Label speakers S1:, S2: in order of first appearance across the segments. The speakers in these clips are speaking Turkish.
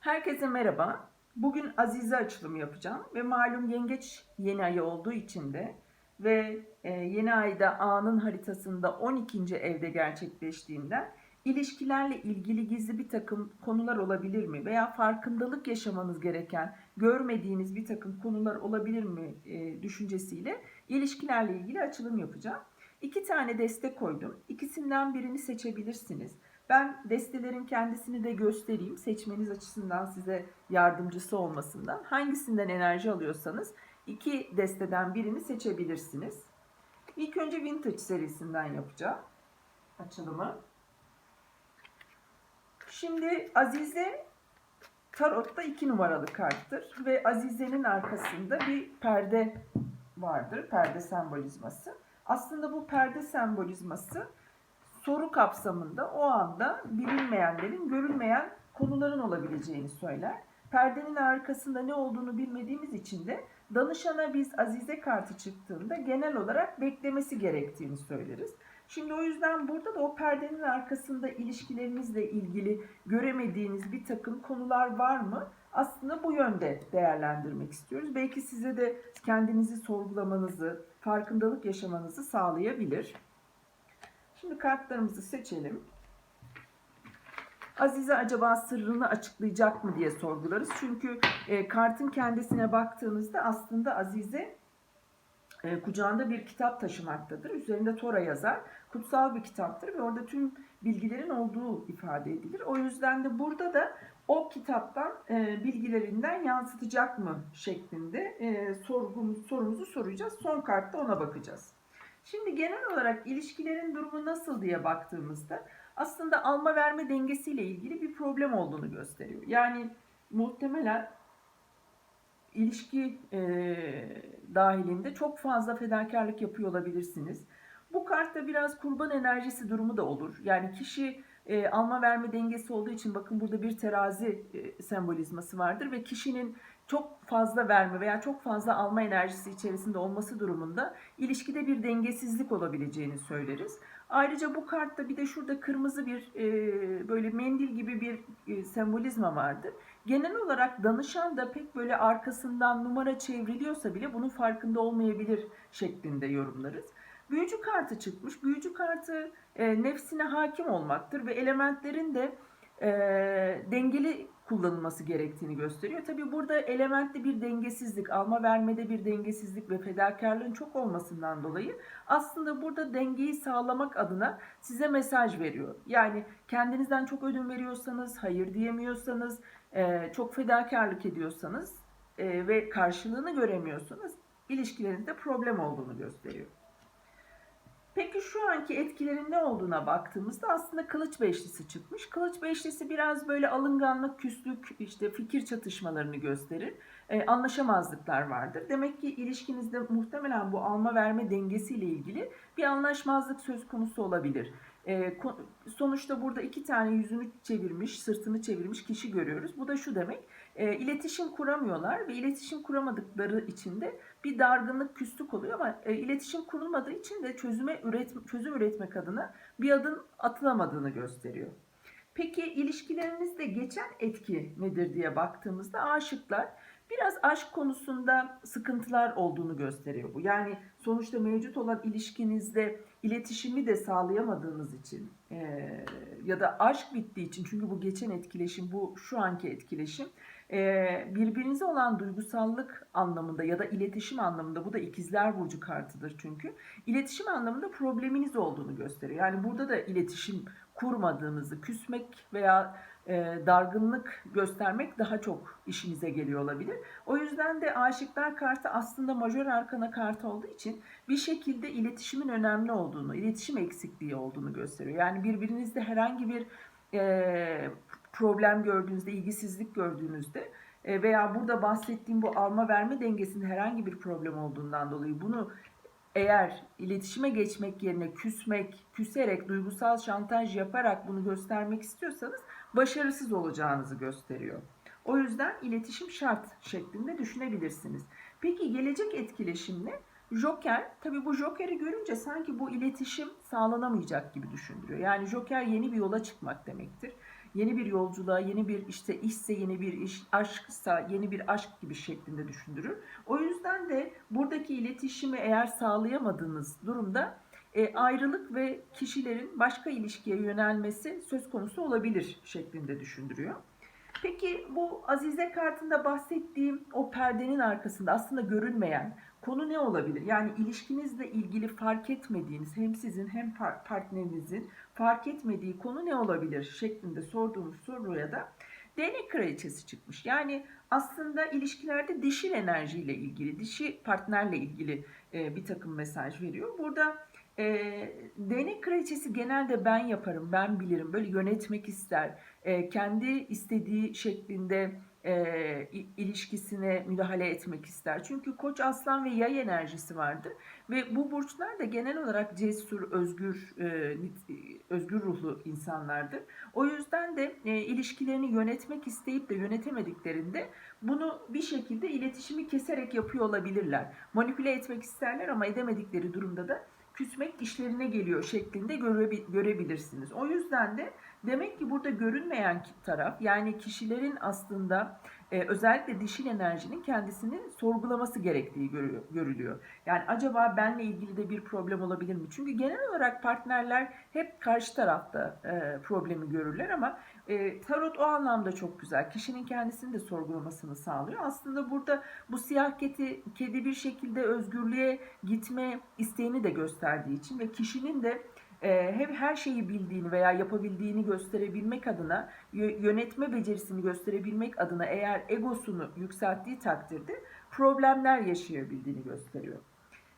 S1: Herkese merhaba. Bugün Azize açılımı yapacağım ve malum yengeç yeni ayı olduğu için de ve e, yeni ayda A'nın haritasında 12. evde gerçekleştiğinden ilişkilerle ilgili gizli bir takım konular olabilir mi veya farkındalık yaşamanız gereken görmediğiniz bir takım konular olabilir mi e, düşüncesiyle ilişkilerle ilgili açılım yapacağım. İki tane deste koydum. İkisinden birini seçebilirsiniz. Ben destelerin kendisini de göstereyim. Seçmeniz açısından size yardımcısı olmasından. Hangisinden enerji alıyorsanız iki desteden birini seçebilirsiniz. İlk önce Vintage serisinden yapacağım açılımı. Şimdi Azize Tarot'ta iki numaralı karttır ve Azize'nin arkasında bir perde vardır. Perde sembolizması. Aslında bu perde sembolizması soru kapsamında o anda bilinmeyenlerin görülmeyen konuların olabileceğini söyler. Perdenin arkasında ne olduğunu bilmediğimiz için de danışana biz Azize kartı çıktığında genel olarak beklemesi gerektiğini söyleriz. Şimdi o yüzden burada da o perdenin arkasında ilişkilerinizle ilgili göremediğiniz bir takım konular var mı? Aslında bu yönde değerlendirmek istiyoruz. Belki size de kendinizi sorgulamanızı, farkındalık yaşamanızı sağlayabilir. Şimdi kartlarımızı seçelim. Azize acaba sırrını açıklayacak mı diye sorgularız. Çünkü e, kartın kendisine baktığınızda aslında Azize e, kucağında bir kitap taşımaktadır. Üzerinde Tora yazar. Kutsal bir kitaptır ve orada tüm bilgilerin olduğu ifade edilir. O yüzden de burada da o kitaptan e, bilgilerinden yansıtacak mı şeklinde e, sorgumuz, sorumuzu soracağız. Son kartta ona bakacağız. Şimdi genel olarak ilişkilerin durumu nasıl diye baktığımızda aslında alma verme dengesiyle ilgili bir problem olduğunu gösteriyor. Yani muhtemelen ilişki e, dahilinde çok fazla fedakarlık yapıyor olabilirsiniz. Bu kartta biraz kurban enerjisi durumu da olur. Yani kişi e, alma verme dengesi olduğu için bakın burada bir terazi e, sembolizması vardır ve kişinin çok fazla verme veya çok fazla alma enerjisi içerisinde olması durumunda ilişkide bir dengesizlik olabileceğini söyleriz. Ayrıca bu kartta bir de şurada kırmızı bir e, böyle mendil gibi bir e, sembolizma vardır. Genel olarak danışan da pek böyle arkasından numara çevriliyorsa bile bunun farkında olmayabilir şeklinde yorumlarız. Büyücü kartı çıkmış. Büyücü kartı e, nefsine hakim olmaktır ve elementlerin de e, dengeli kullanılması gerektiğini gösteriyor. Tabi burada elementte bir dengesizlik, alma vermede bir dengesizlik ve fedakarlığın çok olmasından dolayı aslında burada dengeyi sağlamak adına size mesaj veriyor. Yani kendinizden çok ödün veriyorsanız, hayır diyemiyorsanız, e, çok fedakarlık ediyorsanız e, ve karşılığını göremiyorsanız ilişkilerinizde problem olduğunu gösteriyor. Peki şu anki etkilerin ne olduğuna baktığımızda aslında kılıç beşlisi çıkmış. Kılıç beşlisi biraz böyle alınganlık, küslük, işte fikir çatışmalarını gösterir. Ee, anlaşamazlıklar vardır. Demek ki ilişkinizde muhtemelen bu alma verme dengesiyle ilgili bir anlaşmazlık söz konusu olabilir. Ee, sonuçta burada iki tane yüzünü çevirmiş, sırtını çevirmiş kişi görüyoruz. Bu da şu demek, e, iletişim kuramıyorlar ve iletişim kuramadıkları için de bir dargınlık, küslük oluyor ama e, iletişim kurulmadığı için de çözüme üret, çözüm üretmek adına bir adım atılamadığını gösteriyor. Peki ilişkilerinizde geçen etki nedir diye baktığımızda aşıklar biraz aşk konusunda sıkıntılar olduğunu gösteriyor bu. Yani sonuçta mevcut olan ilişkinizde iletişimi de sağlayamadığınız için e, ya da aşk bittiği için çünkü bu geçen etkileşim bu şu anki etkileşim birbirinize olan duygusallık anlamında ya da iletişim anlamında bu da ikizler burcu kartıdır çünkü iletişim anlamında probleminiz olduğunu gösteriyor. Yani burada da iletişim kurmadığınızı, küsmek veya dargınlık göstermek daha çok işinize geliyor olabilir. O yüzden de aşıklar kartı aslında majör arkana kartı olduğu için bir şekilde iletişimin önemli olduğunu, iletişim eksikliği olduğunu gösteriyor. Yani birbirinizde herhangi bir e, problem gördüğünüzde, ilgisizlik gördüğünüzde e, veya burada bahsettiğim bu alma verme dengesinde herhangi bir problem olduğundan dolayı bunu eğer iletişime geçmek yerine küsmek, küserek, duygusal şantaj yaparak bunu göstermek istiyorsanız başarısız olacağınızı gösteriyor. O yüzden iletişim şart şeklinde düşünebilirsiniz. Peki gelecek etkileşim ne? Joker, tabii bu Joker'i görünce sanki bu iletişim sağlanamayacak gibi düşündürüyor. Yani Joker yeni bir yola çıkmak demektir. Yeni bir yolculuğa, yeni bir işte işse yeni bir iş, aşksa yeni bir aşk gibi şeklinde düşündürür. O yüzden de buradaki iletişimi eğer sağlayamadığınız durumda e, ayrılık ve kişilerin başka ilişkiye yönelmesi söz konusu olabilir şeklinde düşündürüyor. Peki bu Azize kartında bahsettiğim o perdenin arkasında aslında görünmeyen konu ne olabilir? Yani ilişkinizle ilgili fark etmediğiniz hem sizin hem par- partnerinizin fark etmediği konu ne olabilir şeklinde sorduğumuz soruya da değnek kraliçesi çıkmış. Yani aslında ilişkilerde dişil enerjiyle ilgili, dişi partnerle ilgili e, bir takım mesaj veriyor. Burada e, değnek kraliçesi genelde ben yaparım, ben bilirim, böyle yönetmek ister, e, kendi istediği şeklinde e, ilişkisine müdahale etmek ister. Çünkü Koç, Aslan ve Yay enerjisi vardır ve bu burçlar da genel olarak cesur, özgür, e, özgür ruhlu insanlardır. O yüzden de e, ilişkilerini yönetmek isteyip de yönetemediklerinde bunu bir şekilde iletişimi keserek yapıyor olabilirler. Manipüle etmek isterler ama edemedikleri durumda da küsmek işlerine geliyor şeklinde görebi- görebilirsiniz. O yüzden de demek ki burada görünmeyen taraf yani kişilerin aslında e, özellikle dişil enerjinin kendisini sorgulaması gerektiği görü- görülüyor. Yani acaba benle ilgili de bir problem olabilir mi? Çünkü genel olarak partnerler hep karşı tarafta e, problemi görürler ama e, tarot o anlamda çok güzel. Kişinin kendisini de sorgulamasını sağlıyor. Aslında burada bu siyah kedi, kedi bir şekilde özgürlüğe gitme isteğini de gösterdiği için ve kişinin de e, hem her şeyi bildiğini veya yapabildiğini gösterebilmek adına yö- yönetme becerisini gösterebilmek adına eğer egosunu yükselttiği takdirde problemler yaşayabildiğini gösteriyor.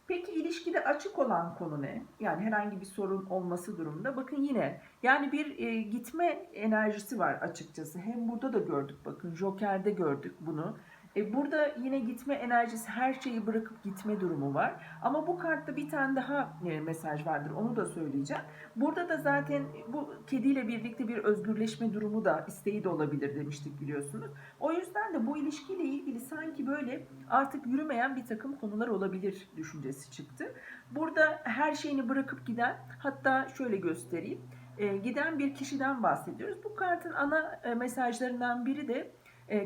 S1: Peki ilişkide açık olan konu ne? Yani herhangi bir sorun olması durumunda bakın yine yani bir e, gitme enerjisi var açıkçası. Hem burada da gördük bakın Joker'de gördük bunu. E, burada yine gitme enerjisi her şeyi bırakıp gitme durumu var. Ama bu kartta bir tane daha e, mesaj vardır onu da söyleyeceğim. Burada da zaten bu kediyle birlikte bir özgürleşme durumu da isteği de olabilir demiştik biliyorsunuz. O yüzden de bu ilişkiyle ilgili sanki böyle artık yürümeyen bir takım konular olabilir düşüncesi çıktı. Burada her şeyini bırakıp giden hatta şöyle göstereyim. e, giden bir kişiden bahsediyoruz. Bu kartın ana e, mesajlarından biri de e,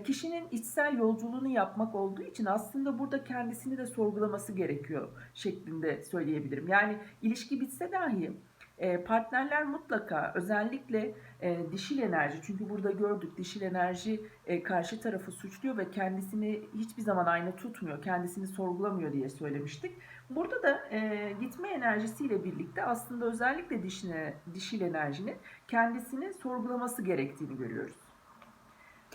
S1: kişinin içsel yolculuğunu yapmak olduğu için aslında burada kendisini de sorgulaması gerekiyor şeklinde söyleyebilirim. Yani ilişki bitse dahi e, partnerler mutlaka özellikle e, dişil enerji çünkü burada gördük dişil enerji e, karşı tarafı suçluyor ve kendisini hiçbir zaman aynı tutmuyor, kendisini sorgulamıyor diye söylemiştik. Burada da e, gitme enerjisiyle birlikte aslında özellikle dişine, dişil enerjinin kendisini sorgulaması gerektiğini görüyoruz.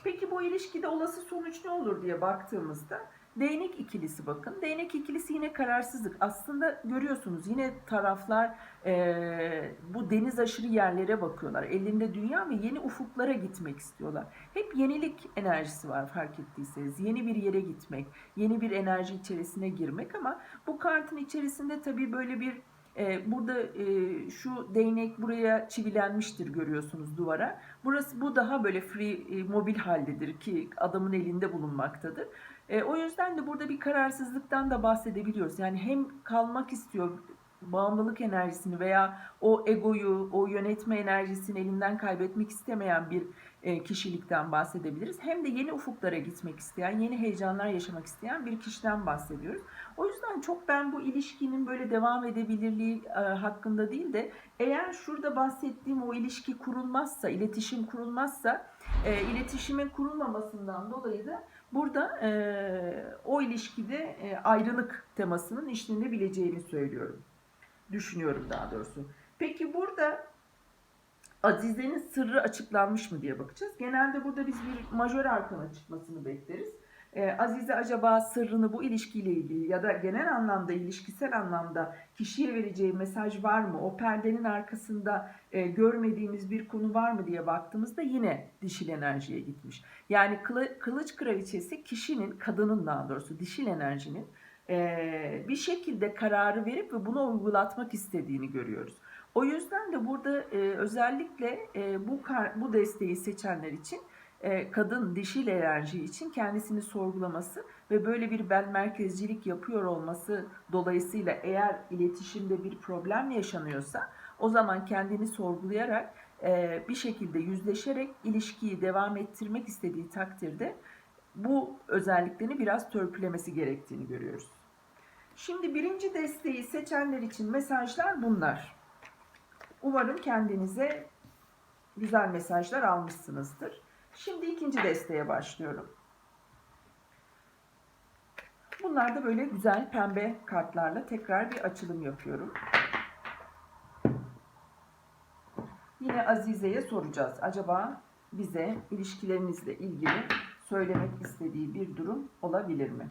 S1: Peki bu ilişkide olası sonuç ne olur diye baktığımızda değnek ikilisi bakın. Değnek ikilisi yine kararsızlık. Aslında görüyorsunuz yine taraflar eee, bu deniz aşırı yerlere bakıyorlar. Elinde dünya ve yeni ufuklara gitmek istiyorlar. Hep yenilik enerjisi var fark ettiyseniz. Yeni bir yere gitmek, yeni bir enerji içerisine girmek ama bu kartın içerisinde tabii böyle bir e, burada e, şu değnek buraya çivilenmiştir görüyorsunuz duvara. Burası bu daha böyle free e, mobil haldedir ki adamın elinde bulunmaktadır. E, o yüzden de burada bir kararsızlıktan da bahsedebiliyoruz. Yani hem kalmak istiyor bağımlılık enerjisini veya o egoyu, o yönetme enerjisini elinden kaybetmek istemeyen bir kişilikten bahsedebiliriz. Hem de yeni ufuklara gitmek isteyen, yeni heyecanlar yaşamak isteyen bir kişiden bahsediyoruz. O yüzden çok ben bu ilişkinin böyle devam edebilirliği e, hakkında değil de eğer şurada bahsettiğim o ilişki kurulmazsa, iletişim kurulmazsa, e, iletişimin kurulmamasından dolayı da burada e, o ilişkide e, ayrılık temasının işlenebileceğini söylüyorum. Düşünüyorum daha doğrusu. Peki burada Azize'nin sırrı açıklanmış mı diye bakacağız. Genelde burada biz bir majör arkana çıkmasını bekleriz. Ee, Azize acaba sırrını bu ilişkiyle ilgili ya da genel anlamda ilişkisel anlamda kişiye vereceği mesaj var mı? O perdenin arkasında e, görmediğimiz bir konu var mı diye baktığımızda yine dişil enerjiye gitmiş. Yani kılı- kılıç kraliçesi kişinin, kadının daha doğrusu dişil enerjinin e, bir şekilde kararı verip ve bunu uygulatmak istediğini görüyoruz. O yüzden de burada e, özellikle e, bu kar, bu desteği seçenler için e, kadın dişil enerji için kendisini sorgulaması ve böyle bir ben merkezcilik yapıyor olması dolayısıyla eğer iletişimde bir problem yaşanıyorsa o zaman kendini sorgulayarak e, bir şekilde yüzleşerek ilişkiyi devam ettirmek istediği takdirde bu özelliklerini biraz törpülemesi gerektiğini görüyoruz. Şimdi birinci desteği seçenler için mesajlar bunlar. Umarım kendinize güzel mesajlar almışsınızdır. Şimdi ikinci desteğe başlıyorum. Bunlar da böyle güzel pembe kartlarla tekrar bir açılım yapıyorum. Yine Azize'ye soracağız. Acaba bize ilişkilerinizle ilgili söylemek istediği bir durum olabilir mi?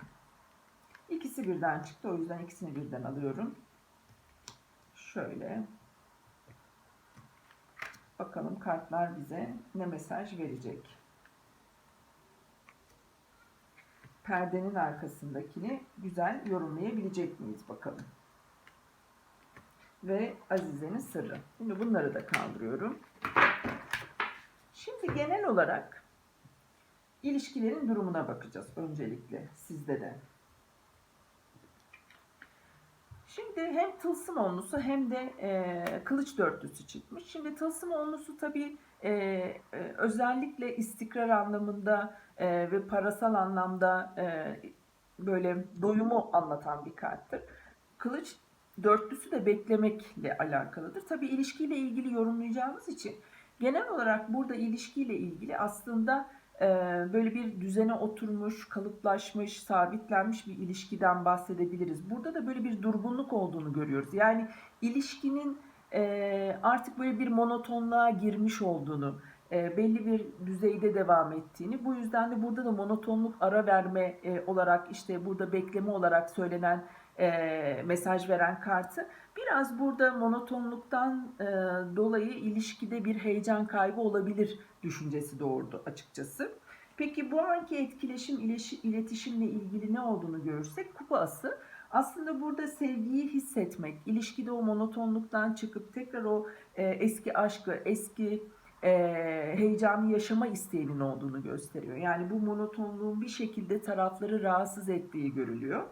S1: İkisi birden çıktı. O yüzden ikisini birden alıyorum. Şöyle. Bakalım kartlar bize ne mesaj verecek. Perdenin arkasındakini güzel yorumlayabilecek miyiz bakalım. Ve Azize'nin sırrı. Şimdi bunları da kaldırıyorum. Şimdi genel olarak ilişkilerin durumuna bakacağız öncelikle sizde de. Şimdi hem tılsım onlusu hem de e, kılıç dörtlüsü çıkmış. Şimdi tılsım onlusu tabii e, e, özellikle istikrar anlamında e, ve parasal anlamda e, böyle doyumu anlatan bir karttır. Kılıç dörtlüsü de beklemekle alakalıdır. Tabii ilişkiyle ilgili yorumlayacağımız için genel olarak burada ilişkiyle ilgili aslında böyle bir düzene oturmuş, kalıplaşmış, sabitlenmiş bir ilişkiden bahsedebiliriz. Burada da böyle bir durgunluk olduğunu görüyoruz. Yani ilişkinin e, artık böyle bir monotonluğa girmiş olduğunu, e, belli bir düzeyde devam ettiğini, bu yüzden de burada da monotonluk ara verme e, olarak işte burada bekleme olarak söylenen mesaj veren kartı biraz burada monotonluktan dolayı ilişkide bir heyecan kaybı olabilir düşüncesi doğurdu açıkçası. Peki bu anki etkileşim ileşi- iletişimle ilgili ne olduğunu görürsek kupa ası aslında burada sevgiyi hissetmek, ilişkide o monotonluktan çıkıp tekrar o e, eski aşkı, eski e, heyecanı yaşama isteğinin olduğunu gösteriyor. Yani bu monotonluğun bir şekilde tarafları rahatsız ettiği görülüyor.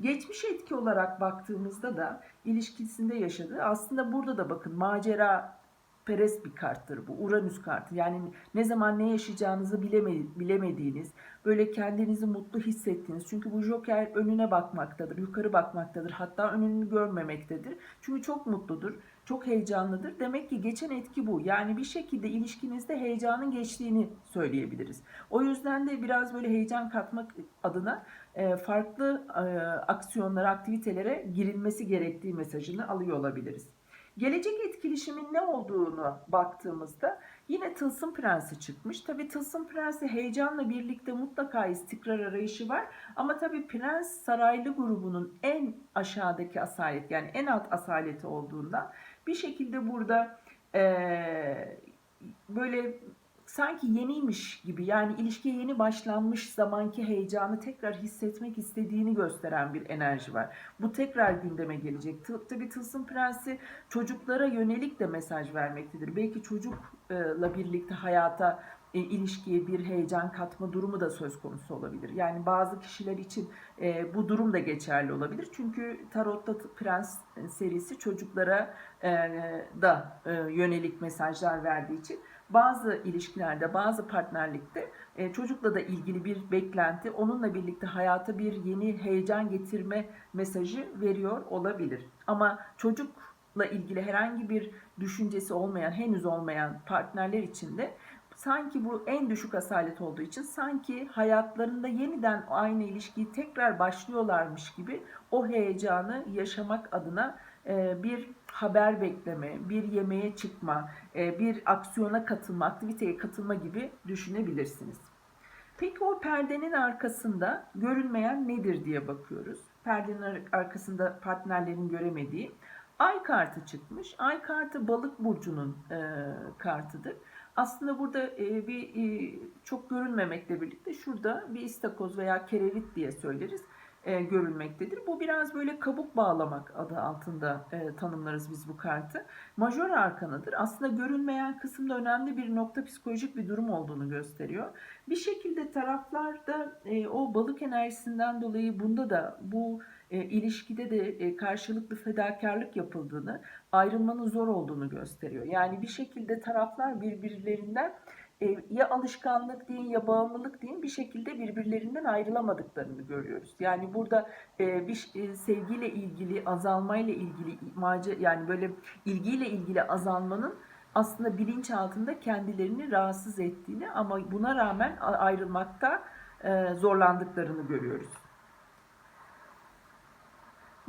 S1: Geçmiş etki olarak baktığımızda da ilişkisinde yaşadığı aslında burada da bakın macera perest bir karttır bu. Uranüs kartı. Yani ne zaman ne yaşayacağınızı bileme- bilemediğiniz, böyle kendinizi mutlu hissettiğiniz. Çünkü bu Joker önüne bakmaktadır, yukarı bakmaktadır. Hatta önünü görmemektedir. Çünkü çok mutludur, çok heyecanlıdır. Demek ki geçen etki bu. Yani bir şekilde ilişkinizde heyecanın geçtiğini söyleyebiliriz. O yüzden de biraz böyle heyecan katmak adına e, farklı e, aksiyonlara, aktivitelere girilmesi gerektiği mesajını alıyor olabiliriz. Gelecek etkileşimin ne olduğunu baktığımızda yine Tılsım Prensi çıkmış. Tabii Tılsım Prensi heyecanla birlikte mutlaka istikrar arayışı var. Ama tabii Prens Saraylı grubunun en aşağıdaki asalet yani en alt asaleti olduğundan bir şekilde burada eee, böyle sanki yeniymiş gibi yani ilişkiye yeni başlanmış zamanki heyecanı tekrar hissetmek istediğini gösteren bir enerji var. Bu tekrar gündeme gelecek. Tabii Tılsım Prensi çocuklara yönelik de mesaj vermektedir. Belki çocukla birlikte hayata e, ilişkiye bir heyecan katma durumu da söz konusu olabilir. Yani bazı kişiler için e, bu durum da geçerli olabilir. Çünkü Tarot'ta Prens serisi çocuklara e, da e, yönelik mesajlar verdiği için bazı ilişkilerde, bazı partnerlikte e, çocukla da ilgili bir beklenti, onunla birlikte hayata bir yeni heyecan getirme mesajı veriyor olabilir. Ama çocukla ilgili herhangi bir düşüncesi olmayan, henüz olmayan partnerler için de sanki bu en düşük asalet olduğu için sanki hayatlarında yeniden aynı ilişkiyi tekrar başlıyorlarmış gibi o heyecanı yaşamak adına bir haber bekleme, bir yemeğe çıkma, e, bir aksiyona katılma, aktiviteye katılma gibi düşünebilirsiniz. Peki o perdenin arkasında görünmeyen nedir diye bakıyoruz. Perdenin ar- arkasında partnerlerin göremediği ay kartı çıkmış. Ay kartı balık burcunun e, kartıdır. Aslında burada e, bir e, çok görünmemekle birlikte şurada bir istakoz veya kerevit diye söyleriz. E, görülmektedir. Bu biraz böyle kabuk bağlamak adı altında e, tanımlarız biz bu kartı. Majör arkanıdır. Aslında görünmeyen kısımda önemli bir nokta psikolojik bir durum olduğunu gösteriyor. Bir şekilde taraflarda e, o balık enerjisinden dolayı bunda da bu e, ilişkide de e, karşılıklı fedakarlık yapıldığını, ayrılmanın zor olduğunu gösteriyor. Yani bir şekilde taraflar birbirlerinden ya alışkanlık deyin ya bağımlılık deyin bir şekilde birbirlerinden ayrılamadıklarını görüyoruz. Yani burada e, bir e, sevgiyle ilgili, azalmayla ilgili, yani böyle ilgiyle ilgili azalmanın aslında bilinç altında kendilerini rahatsız ettiğini ama buna rağmen ayrılmakta e, zorlandıklarını görüyoruz.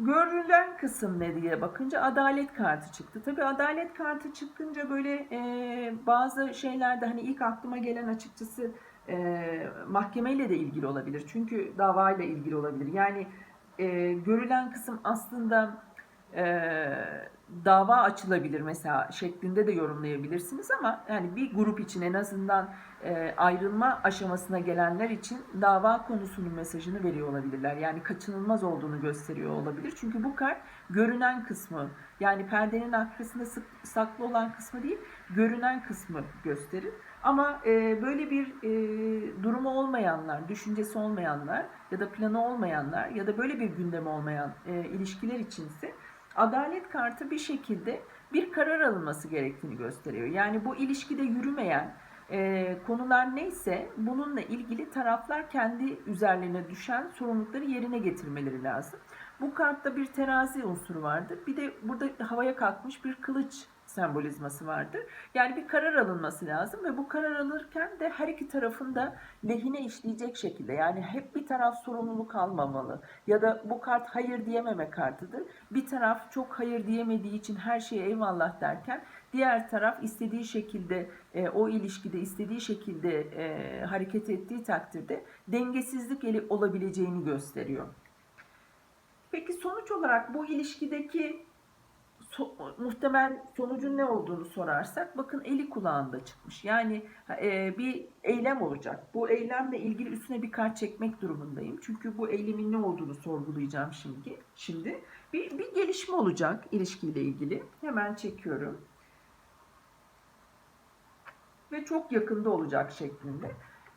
S1: Görülen kısım ne diye bakınca adalet kartı çıktı. Tabii adalet kartı çıkınca böyle e, bazı şeylerde hani ilk aklıma gelen açıkçası e, mahkemeyle de ilgili olabilir. Çünkü davayla ilgili olabilir. Yani e, görülen kısım aslında e, dava açılabilir mesela şeklinde de yorumlayabilirsiniz ama yani bir grup için en azından e, ayrılma aşamasına gelenler için dava konusunun mesajını veriyor olabilirler. Yani kaçınılmaz olduğunu gösteriyor olabilir. Çünkü bu kart görünen kısmı yani perdenin arkasında saklı olan kısmı değil görünen kısmı gösterir. Ama e, böyle bir e, durumu olmayanlar, düşüncesi olmayanlar ya da planı olmayanlar ya da böyle bir gündemi olmayan ilişkiler içinse adalet kartı bir şekilde bir karar alınması gerektiğini gösteriyor. Yani bu ilişkide yürümeyen e, konular neyse bununla ilgili taraflar kendi üzerlerine düşen sorumlulukları yerine getirmeleri lazım. Bu kartta bir terazi unsuru vardır. Bir de burada havaya kalkmış bir kılıç sembolizması vardır. Yani bir karar alınması lazım ve bu karar alırken de her iki tarafın da lehine işleyecek şekilde yani hep bir taraf sorumluluk almamalı ya da bu kart hayır diyememe kartıdır. Bir taraf çok hayır diyemediği için her şeye eyvallah derken diğer taraf istediği şekilde e, o ilişkide istediği şekilde e, hareket ettiği takdirde dengesizlik eli olabileceğini gösteriyor. Peki sonuç olarak bu ilişkideki so- muhtemel sonucun ne olduğunu sorarsak bakın eli kulağında çıkmış. Yani e, bir eylem olacak. Bu eylemle ilgili üstüne bir kart çekmek durumundayım. Çünkü bu eylemin ne olduğunu sorgulayacağım şimdi. Şimdi bir, bir gelişme olacak ilişkiyle ilgili. Hemen çekiyorum. Ve çok yakında olacak şeklinde.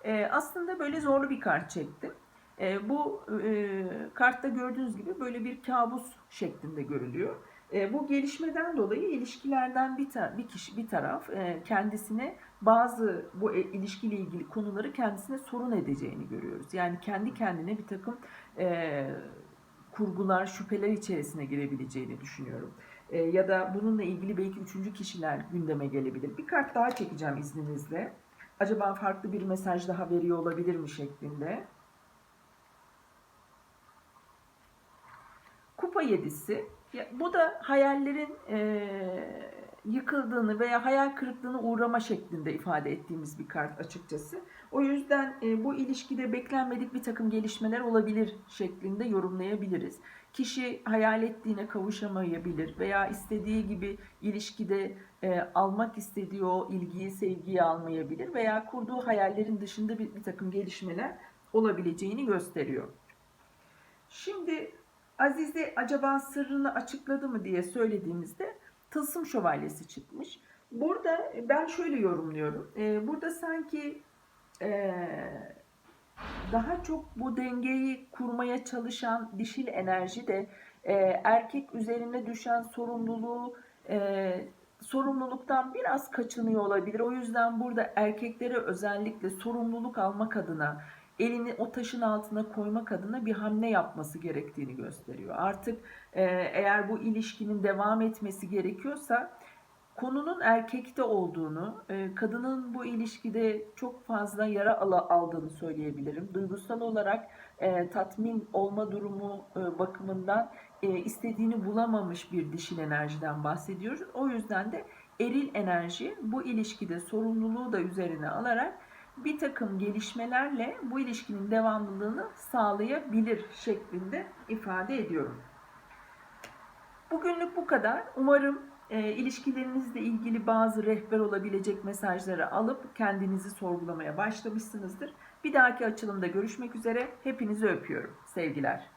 S1: E, aslında böyle zorlu bir kart çektim. E, bu e, kartta gördüğünüz gibi böyle bir kabus şeklinde görülüyor. E, bu gelişmeden dolayı ilişkilerden bir, ta- bir kişi bir taraf e, kendisine bazı bu e, ilişkiyle ilgili konuları kendisine sorun edeceğini görüyoruz. Yani kendi kendine bir takım e, kurgular, şüpheler içerisine girebileceğini düşünüyorum. E, ya da bununla ilgili belki üçüncü kişiler gündeme gelebilir. Bir kart daha çekeceğim izninizle. Acaba farklı bir mesaj daha veriyor olabilir mi şeklinde. Kupa yedisi. Ya, bu da hayallerin e, yıkıldığını veya hayal kırıklığına uğrama şeklinde ifade ettiğimiz bir kart açıkçası. O yüzden e, bu ilişkide beklenmedik bir takım gelişmeler olabilir şeklinde yorumlayabiliriz. Kişi hayal ettiğine kavuşamayabilir veya istediği gibi ilişkide e, almak istediği o ilgiyi, sevgiyi almayabilir veya kurduğu hayallerin dışında bir, bir takım gelişmeler olabileceğini gösteriyor. Şimdi Azize acaba sırrını açıkladı mı diye söylediğimizde Tılsım Şövalyesi çıkmış. Burada ben şöyle yorumluyorum. Ee, burada sanki ee, daha çok bu dengeyi kurmaya çalışan dişil enerji de e, erkek üzerine düşen sorumluluğu e, sorumluluktan biraz kaçınıyor olabilir. O yüzden burada erkeklere özellikle sorumluluk almak adına elini o taşın altına koymak adına bir hamle yapması gerektiğini gösteriyor. Artık e, eğer bu ilişkinin devam etmesi gerekiyorsa konunun erkekte olduğunu, e, kadının bu ilişkide çok fazla yara ala- aldığını söyleyebilirim. Duygusal olarak e, tatmin olma durumu bakımından istediğini bulamamış bir dişil enerjiden bahsediyoruz. O yüzden de eril enerji bu ilişkide sorumluluğu da üzerine alarak bir takım gelişmelerle bu ilişkinin devamlılığını sağlayabilir şeklinde ifade ediyorum. Bugünlük bu kadar. Umarım e, ilişkilerinizle ilgili bazı rehber olabilecek mesajları alıp kendinizi sorgulamaya başlamışsınızdır. Bir dahaki açılımda görüşmek üzere. Hepinizi öpüyorum. Sevgiler.